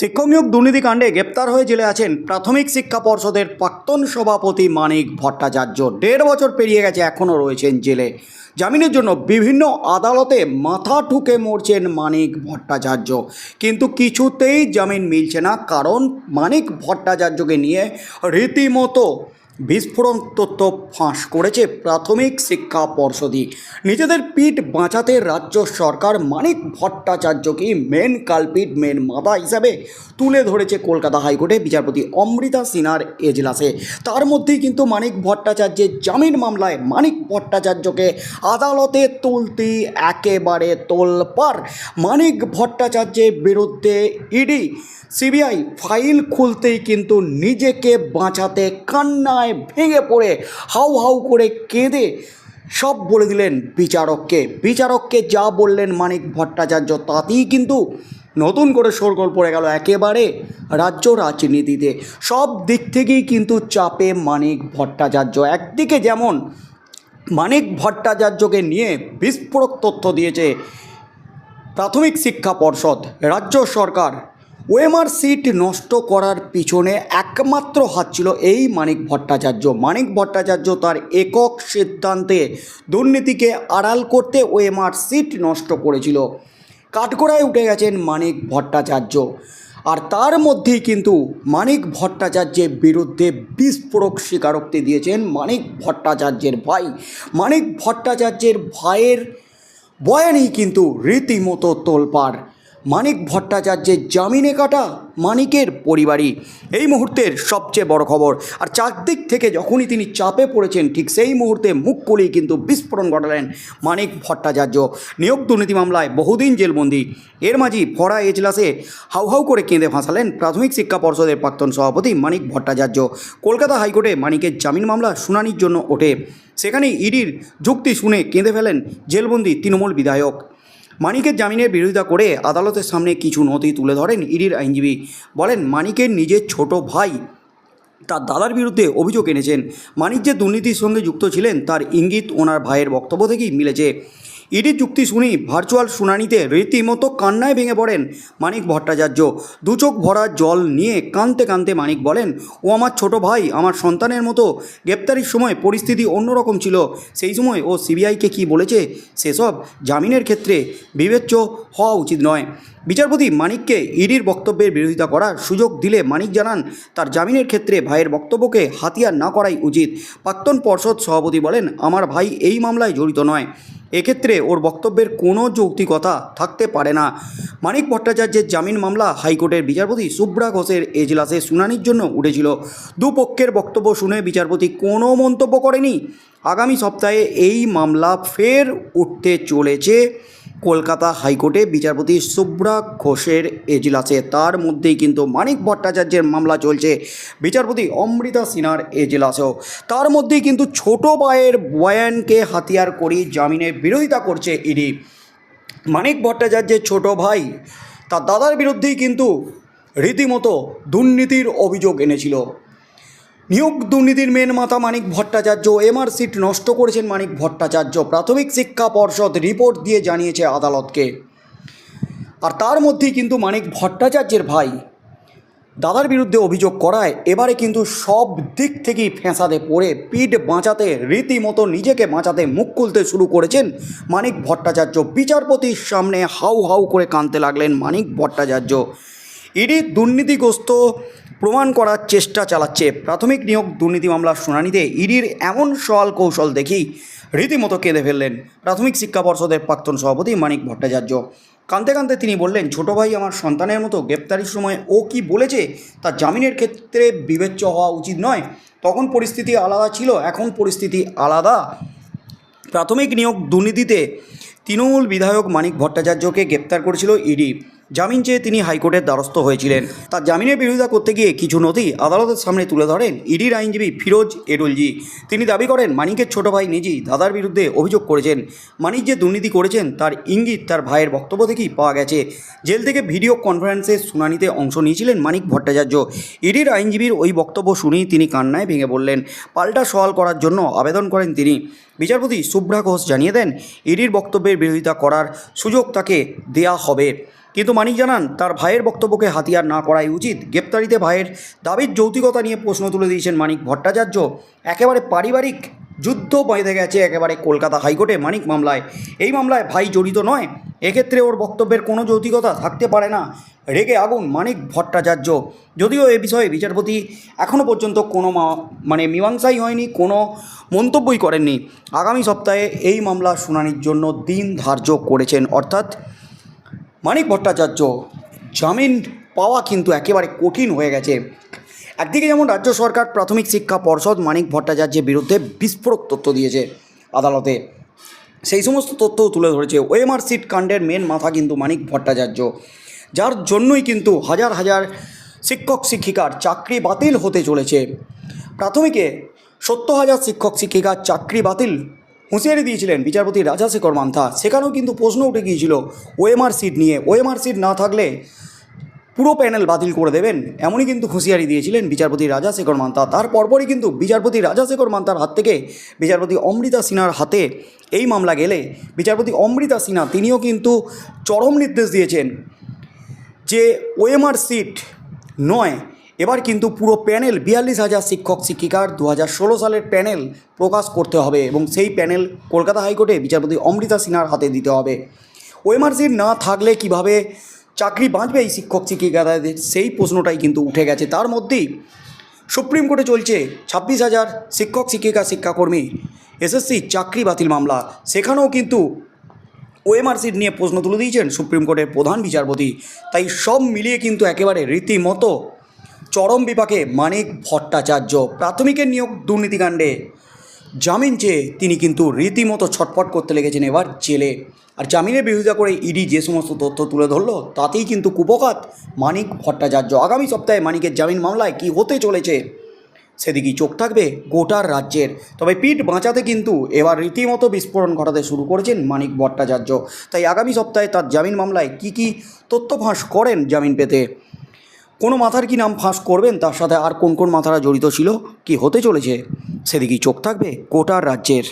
শিক্ষক নিয়োগ দুর্নীতিকাণ্ডে গ্রেপ্তার হয়ে জেলে আছেন প্রাথমিক শিক্ষা পর্ষদের প্রাক্তন সভাপতি মানিক ভট্টাচার্য। দেড় বছর পেরিয়ে গেছে, এখনও রয়েছেন জেলে। জামিনের জন্য বিভিন্ন আদালতে মাথা ঠুকে মরছেন মানিক ভট্টাচার্য। কিন্তু কিছুতেই জামিন মিলছে না, কারণ মানিক ভট্টাচার্যকে নিয়ে রীতিমতো বিস্ফোরণ তথ্য ফাঁস করেছে প্রাথমিক শিক্ষা পর্ষদই। নিজেদের পিঠ বাঁচাতে রাজ্য সরকার মানিক ভট্টাচার্যকে মেন কালপিট, মেন মাথা হিসাবে তুলে ধরেছে কলকাতা হাইকোর্টে বিচারপতি অমৃতা সিনহার এজলাসে। তার মধ্যেই কিন্তু মানিক ভট্টাচার্যের জামিন মামলায় মানিক ভট্টাচার্যকে আদালতে তুলতে একেবারে তোলপাড় মানিক ভট্টাচার্যের বিরুদ্ধে ইডি, সিবিআই ফাইল খুলতেই কিন্তু নিজেকে বাঁচাতে কান্নায় ভেঙে পড়ে হাউ হাউ করে কেঁদে সব বলে দিলেন বিচারককে। বিচারককে যা বললেন মানিক ভট্টাচার্য তাতেই কিন্তু নতুন করে শোরগোল পড়ে গেল একেবারে রাজ্য রাজনীতিতে। সব দিক থেকেই কিন্তু চাপে মানিক ভট্টাচার্য। একদিকে যেমন মানিক ভট্টাচার্যকে নিয়ে বিস্ফোরক তথ্য দিয়েছে প্রাথমিক শিক্ষা পর্ষদ, রাজ্য সরকার ওএমআর সিট নষ্ট করার পিছনে একমাত্র হাত ছিল এই মানিক ভট্টাচার্য। মানিক ভট্টাচার্য তার একক সিদ্ধান্তে দুর্নীতিকে আড়াল করতে ওএমআর সিট নষ্ট করেছিল। কাঠগোড়ায় উঠে গেছেন মানিক ভট্টাচার্য। আর তার মধ্যেই কিন্তু মানিক ভট্টাচার্যের বিরুদ্ধে বিস্ফোরক স্বীকারোক্তি দিয়েছেন মানিক ভট্টাচার্যের ভাই। মানিক ভট্টাচার্যের ভাইয়ের বয়ানেই কিন্তু রীতিমতো তোলপাড়। মানিক ভট্টাচার্যের জামিনে কাটা মানিকের পরিবারই। এই মুহূর্তের সবচেয়ে বড় খবর। আর চারদিক থেকে যখনই তিনি চাপে পড়েছেন, ঠিক সেই মুহূর্তে মুখ খুলেই কিন্তু বিস্ফোরণ ঘটালেন মানিক ভট্টাচার্য। নিয়োগ দুর্নীতি মামলায় বহুদিন জেলবন্দি। এর মাঝেই ভরা এজলাসে হাউ হাউ করে কেঁদে ভাসালেন প্রাথমিক শিক্ষা পর্ষদের প্রাক্তন সভাপতি মানিক ভট্টাচার্য। কলকাতা হাইকোর্টে মানিকের জামিন মামলা শুনানির জন্য ওঠে। সেখানেই ইডির যুক্তি শুনে কেঁদে ফেলেন জেলবন্দি তৃণমূল বিধায়ক। মানিকের জামিনের বিরোধিতা করে আদালতের সামনে কিছু নথি তুলে ধরেন ইডির আইনজীবী। বলেন, মানিকের নিজের ছোট ভাই তার দাদার বিরুদ্ধে অভিযোগ এনেছেন। মানিক যে দুর্নীতির সঙ্গে যুক্ত ছিলেন, তার ইঙ্গিত ওনার ভাইয়ের বক্তব্য থেকেই মিলেছে। ইডির যুক্তি শুনি ভার্চুয়াল শুনানিতে রীতিমতো কান্নায় ভেঙে পড়েন মানিক ভট্টাচার্য। দু চোখ ভরা জল নিয়ে কাঁদতে কাঁদতে মানিক বলেন, ও আমার ছোট ভাই, আমার সন্তানের মতো। গ্রেপ্তারির সময় পরিস্থিতি অন্যরকম ছিল। সেই সময় ও সিবিআইকে কি বলেছে সেসব জামিনের ক্ষেত্রে বিবেচ্য হওয়া উচিত নয়। বিচারপতি মানিককে ইডির বক্তব্যের বিরোধিতা করার সুযোগ দিলে মানিক জানান, তার জামিনের ক্ষেত্রে ভাইয়ের বক্তব্যকে হাতিয়ার না করাই উচিত। প্রাক্তন পর্ষদ সভাপতি বলেন, আমার ভাই এই মামলায় জড়িত নয়। এক্ষেত্রে ওর বক্তব্যের কোনো যৌক্তিকতা থাকতে পারে না। মানিক ভট্টাচার্যের জামিন মামলা হাইকোর্টের বিচারপতি সুব্রা ঘোষের এজলাসে শুনানির জন্য উঠেছিল। দুপক্ষের বক্তব্য শুনে বিচারপতি কোনো মন্তব্য করেনি। আগামী সপ্তাহে এই মামলা ফের উঠতে চলেছে। কলকাতা হাইকোর্টে বিচারপতি সুব্রা ঘোষের এজলাসে। তার মধ্যেই কিন্তু মানিক ভট্টাচার্যের মামলা চলছে বিচারপতি অমৃতা সিনহার এজলাসেও। তার মধ্যেই কিন্তু ছোট ভাইয়ের বয়ানকে হাতিয়ার করি জামিনের বিরোধিতা করছে ইডি। মানিক ভট্টাচার্যের ছোট ভাই তার দাদার বিরুদ্ধেই কিন্তু রীতিমতো দুর্নীতির অভিযোগ এনেছিল। নিয়োগ দুর্নীতির মেন মাথা মানিক ভট্টাচার্য। এমআর সিট নষ্ট করেছেন মানিক ভট্টাচার্য। প্রাথমিক শিক্ষা পর্ষদ রিপোর্ট দিয়ে জানিয়েছে আদালতকে। আর তার মধ্যেই কিন্তু মানিক ভট্টাচার্যের ভাই। দাদার বিরুদ্ধে অভিযোগ করায়, এবারে কিন্তু সব দিক থেকেই ফেঁসাতে পড়ে। পিঠ বাঁচাতে, রীতিমতো নিজেকে বাঁচাতে মুখ খুলতে শুরু করেছেন মানিক ভট্টাচার্য। বিচারপতির সামনে হাউ হাউ করে কাঁদতে লাগলেন মানিক ভট্টাচার্য। ইডি দুর্নীতিগ্রস্ত প্রমাণ করার চেষ্টা চালাচ্ছে। প্রাথমিক নিয়োগ দুর্নীতি মামলার শুনানিতে ইডির এমন সওয়াল কৌশল দেখি রীতিমতো কেঁদে ফেললেন প্রাথমিক শিক্ষা পর্ষদের প্রাক্তন সভাপতি মানিক ভট্টাচার্য। কাঁদতে কাঁদতে তিনি বললেন, ছোট ভাই আমার সন্তানের মতো গ্রেপ্তারির সময় ও কি বলেছে তার জামিনের ক্ষেত্রে বিবেচ্য হওয়া উচিত নয়। তখন পরিস্থিতি আলাদা ছিল, এখন পরিস্থিতি আলাদা। প্রাথমিক নিয়োগ দুর্নীতিতে তৃণমূল বিধায়ক মানিক ভট্টাচার্যকে গ্রেপ্তার করেছিল ইডি। জামিন চেয়ে তিনি হাইকোর্টের দ্বারস্থ হয়েছিলেন। তার জামিনের বিরোধিতা করতে গিয়ে কিছু নথি আদালতের সামনে তুলে ধরেন ইডির আইনজীবী ফিরোজ এডুলজি। তিনি দাবি করেন, মানিকের ছোট ভাই নিজি দাদার বিরুদ্ধে অভিযোগ করেছেন। মানিক যে দুর্নীতি করেছেন, তার ইঙ্গিত তার ভাইয়ের বক্তব্য থেকেই পাওয়া গেছে। জেল থেকে ভিডিও কনফারেন্সের শুনানিতে অংশ নিয়েছিলেন মানিক ভট্টাচার্য। ইডির আইনজীবীর ওই বক্তব্য শুনেই তিনি কান্নায় ভেঙে বললেন পাল্টা সওয়াল করার জন্য আবেদন করেন তিনি। বিচারপতি শুভ্রা ঘোষ জানিয়ে দেন, ইডির বক্তব্যের বিরোধিতা করার সুযোগ তাকে দেয়া হবে। কিন্তু মানিক জানান, তার ভাইয়ের বক্তব্যকে হাতিয়ার না করাই উচিত। গ্রেপ্তারিতে ভাইয়ের দাবির যৌতিকতা নিয়ে প্রশ্ন তুলে দিয়েছেন মানিক ভট্টাচার্য। একেবারে পারিবারিক যুদ্ধ বেঁধে গেছে একেবারে কলকাতা হাইকোর্টে মানিক মামলায়। এই মামলায় ভাই জড়িত নয়, এক্ষেত্রে ওর বক্তব্যের কোনো যৌতিকতা থাকতে পারে না। রেগে আগুন মানিক ভট্টাচার্য। যদিও এ বিষয়ে বিচারপতি এখনও পর্যন্ত কোনো মানে মীমাংসাই হয়নি, কোনো মন্তব্যই করেননি। আগামী সপ্তাহে এই মামলা শুনানির জন্য দিন ধার্য করেছেন, অর্থাৎ মানিক ভট্টাচার্য, জামিন পাওয়া কিন্তু একেবারে কঠিন হয়ে গেছে। একদিকে যেমন রাজ্য সরকার প্রাথমিক শিক্ষা পর্ষদ মানিক ভট্টাচার্যের বিরুদ্ধে বিস্ফোরক তথ্য দিয়েছে আদালতে। সেই সমস্ত তথ্যও তুলে ধরেছে ওএমআর সিট কাণ্ডের মেন মাথা কিন্তু মানিক ভট্টাচার্য। যার জন্যই কিন্তু হাজার হাজার শিক্ষক শিক্ষিকার চাকরি বাতিল হতে চলেছে। প্রাথমিকে সত্তর হাজার শিক্ষক শিক্ষিকার চাকরি বাতিল হুঁশিয়ারি দিয়েছিলেন বিচারপতি রাজাশেখর মান্থা। সেখানেও কিন্তু প্রশ্ন উঠে গিয়েছিল, ওএমআর সিট নিয়ে। ওএমআর সিট না থাকলে পুরো প্যানেল বাতিল করে দেবেন? এমনই কিন্তু হুঁশিয়ারি দিয়েছিলেন বিচারপতি রাজাশেখর মান্তা তার পরপরই কিন্তু বিচারপতি রাজাশেখর মান্তার হাত থেকে বিচারপতি অমৃতা সিনহার হাতে এই মামলা গেলে। বিচারপতি অমৃতা সিনহা, তিনিও কিন্তু চরম নির্দেশ দিয়েছেন যে ওএমআর সিট নয় এবার কিন্তু পুরো প্যানেল বিয়াল্লিশ হাজার শিক্ষক শিক্ষিকার দু হাজার ষোলো সালের প্যানেল প্রকাশ করতে হবে এবং সেই প্যানেল কলকাতা হাইকোর্টে বিচারপতি অমৃতা সিনহার হাতে দিতে হবে। ওএমআর সিট না থাকলে কীভাবে চাকরি বাঁচবে এই শিক্ষক শিক্ষিকাদের? সেই প্রশ্নটাই কিন্তু উঠে গেছে। তার মধ্যেই সুপ্রিম কোর্টে চলছে ছাব্বিশ হাজার শিক্ষক শিক্ষিকা শিক্ষাকর্মী এসএসসি চাকরি বাতিল মামলা। সেখানেও কিন্তু ওএমআর সিট নিয়ে প্রশ্ন তুলে দিয়েছেন সুপ্রিম কোর্টের প্রধান বিচারপতি। তাই সব মিলিয়ে কিন্তু একেবারে রীতিমতো চরম বিপাকে মানিক ভট্টাচার্য প্রাথমিকের নিয়োগ দুর্নীতিকাণ্ডে। জামিন চেয়ে তিনি কিন্তু রীতিমতো ছটফট করতে লেগেছেন এবার জেলে। আর জামিনের বিরোধিতা করে ইডি যে সমস্ত তথ্য তুলে ধরলো, তাতেই কিন্তু কুপকাত মানিক ভট্টাচার্য আগামী সপ্তাহে মানিকের জামিন মামলায় কি হতে চলেছে সেদিকেই চোখ থাকবে গোটার রাজ্যের। তবে পিঠ বাঁচাতে কিন্তু এবার রীতিমতো বিস্ফোরণ ঘটাতে শুরু করেছেন মানিক ভট্টাচার্য। তাই আগামী সপ্তাহে তার জামিন মামলায় কি কি তথ্য ফাঁস করেন জামিন পেতে? কোনো মাথার কি নাম ফাঁস করবেন? তার সাথে আর কোন কোন মাথারা জড়িত ছিল? কি হতে চলেছে? সেদিকেই চোখ থাকবে কোটার রাজ্যের।